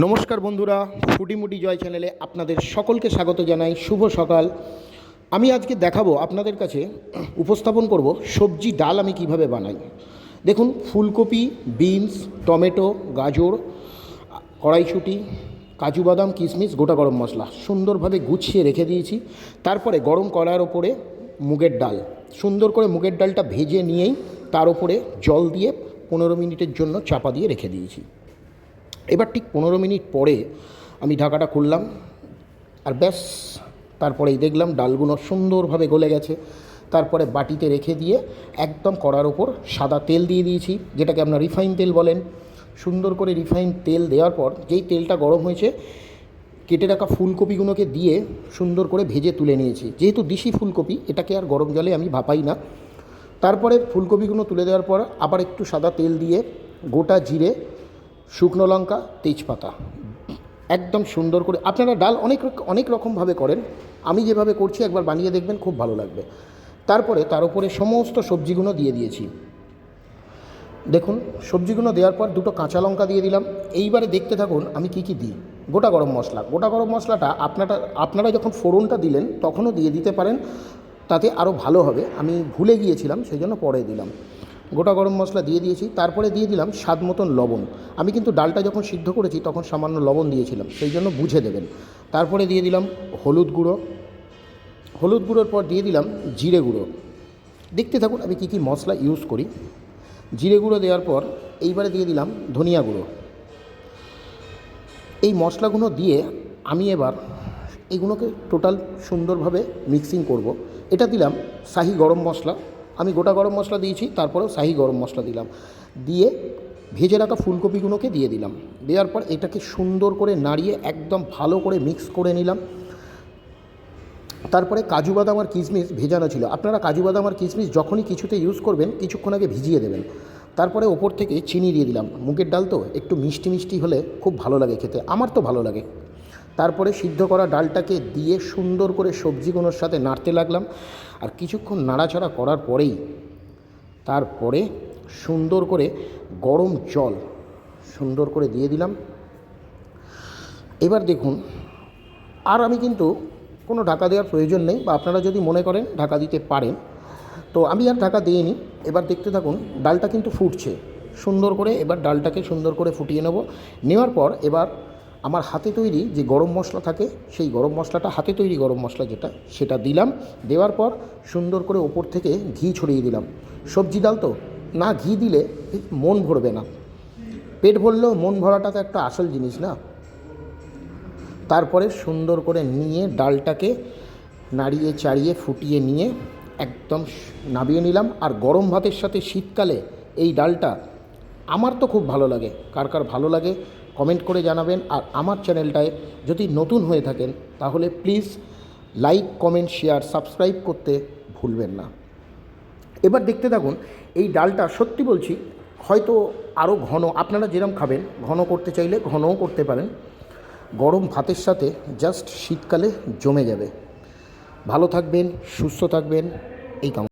নমস্কার বন্ধুরা ফুটিমুটি জয় চ্যানেলে আপনাদের সকলকে স্বাগত জানাই, শুভ সকাল। আমি আজকে দেখাবো আপনাদের কাছে, উপস্থাপন করব সবজি ডাল আমি কীভাবে বানাই। দেখুন, ফুলকপি, বিনস, টমেটো, গাজর, কড়াইশুঁটি, কাজু বাদাম, কিশমিশ, গোটা গরম মশলা সুন্দরভাবে গুছিয়ে রেখে দিয়েছি। তারপরে গরম কড়ার ওপরে মুগের ডাল। সুন্দর করে মুগের ডালটা ভেজে নিয়েই তার ওপরে জল দিয়ে পনেরো মিনিটের জন্য চাপা দিয়ে রেখে দিয়েছি। এবার ঠিক পনেরো মিনিট পরে আমি ঢাকাটা খুললাম আর ব্যাস, তারপরেই দেখলাম ডালগুলো সুন্দরভাবে গলে গেছে। তারপরে বাটিতে রেখে দিয়ে একদম কড়ার ওপর সাদা তেল দিয়ে দিয়েছি, যেটাকে আপনার রিফাইন তেল বলেন। সুন্দর করে রিফাইন তেল দেওয়ার পর যেই তেলটা গরম হয়েছে, কেটে রাখা ফুলকপিগুলোকে দিয়ে সুন্দর করে ভেজে তুলে নিয়েছি। যেহেতু দিশি ফুলকপি, এটাকে আর গরম জলে আমি ভাপাই না। তারপরে ফুলকপিগুলো তুলে দেওয়ার পর আবার একটু সাদা তেল দিয়ে গোটা জিরে শুকনো লঙ্কা, তেজপাতা। একদম সুন্দর করে, আপনারা ডাল অনেক অনেক রকমভাবে করেন। আমি যেভাবে করছি, একবার বানিয়ে দেখবেন, খুব ভালো লাগবে। তারপরে তার উপরে সমস্ত সবজিগুলো দিয়ে দিয়েছি। দেখুন, সবজিগুলো দেওয়ার পর দুটো কাঁচা লঙ্কা দিয়ে দিলাম। এইবারে দেখতে থাকুন, আমি কি কি দিই। গোটা গরম মশলা। গোটা গরম মশলাটা আপনারা আপনারা যখন ফোড়নটা দিলেন, তখনও দিয়ে দিতে পারেন। তাতে আরও ভালো হবে। আমি ভুলে গিয়েছিলাম, সেই জন্য পরে দিলাম। গোটা গরম মশলা দিয়ে দিয়েছি, তারপরে দিয়ে দিলাম স্বাদ মতন লবণ। আমি কিন্তু ডালটা যখন সিদ্ধ করেছি তখন সামান্য লবণ দিয়েছিলাম, সেই জন্য বুঝে দেবেন। তারপরে দিয়ে দিলাম হলুদ গুঁড়ো। হলুদ গুঁড়োর পর দিয়ে দিলাম জিরে গুঁড়ো। দেখতে থাকুন আমি কী কী মশলা ইউজ করি। জিরে গুঁড়ো দেওয়ার পর এইবারে দিয়ে দিলাম ধনিয়া গুঁড়ো। এই মশলাগুলো দিয়ে আমি এবার এগুলোকে টোটাল সুন্দরভাবে মিক্সিং করব। এটা দিলাম শাহি গরম মশলা। আমি গোটা গরম মশলা দিয়েছি, তারপরেও শাহি গরম মশলা দিলাম। দিয়ে ভেজে রাখা ফুলকপিগুলোকে দিয়ে দিলাম। দেওয়ার পর এটাকে সুন্দর করে নাড়িয়ে একদম ভালো করে মিক্স করে নিলাম। তারপরে কাজু বাদাম আর কিশমিশ ভেজানো ছিল। আপনারা কাজু বাদাম আর কিশমিশ যখনই কিছুতে ইউজ করবেন, কিছুক্ষণ আগে ভিজিয়ে দেবেন। তারপরে ওপর থেকে চিনি দিয়ে দিলাম। মুগের ডাল তো একটু মিষ্টি মিষ্টি হলে খুব ভালো লাগে খেতে। আমার তো ভালো লাগে। তারপরে সিদ্ধ করা ডালটাকে দিয়ে সুন্দর করে সবজিগুলোর সাথে নাড়তে লাগলাম। আর কিছুক্ষণ নাড়াচাড়া করার পরেই তারপরে সুন্দর করে গরম জল সুন্দর করে দিয়ে দিলাম। এবার দেখুন, আর আমি কিন্তু কোনো ঢাকা দেওয়ার প্রয়োজন নেই বা আপনারা যদি মনে করেন ঢাকা দিতে পারেন। তো আমি আর ঢাকা দিইনি। এবার দেখতে থাকুন, ডালটা কিন্তু ফুটছে। সুন্দর করে এবার ডালটাকে সুন্দর করে ফুটিয়ে নেব। নেওয়ার পর এবার আমার হাতে তৈরি যে গরম মশলা থাকে, সেই গরম মশলাটা হাতে তৈরি গরম মশলা যেটা, সেটা দিলাম। দেওয়ার পর সুন্দর করে ওপর থেকে ঘি ছড়িয়ে দিলাম। সবজি ডাল তো, না ঘি দিলে মন ভরবে না। পেট ভরলেও মন ভরাটা তো একটা আসল জিনিস না? তারপরে সুন্দর করে নিয়ে ডালটাকে নাড়িয়ে চাড়িয়ে ফুটিয়ে নিয়ে একদম নাবিয়ে নিলাম। আর গরম ভাতের সাথে শীতকালে এই ডালটা আমার তো খুব ভালো লাগে। কার কার ভালো লাগে কমেন্ট করে জানাবেন আর আমার চ্যানেলটায় যদি নতুন হয়ে থাকেন, তাহলে please like, comment, share, subscribe করতে ভুলবেন না। এবার দেখতে থাকুন, এই ডালটা সত্যি বলছি, হয়তো আরও ঘন, আপনারা যেরকম খাবেন, ঘন করতে চাইলে ঘনও করতে পারেন। গরম ভাতের সাথে জাস্ট শীতকালে জমে যাবে। ভালো থাকবেন, সুস্থ থাকবেন, এই কাম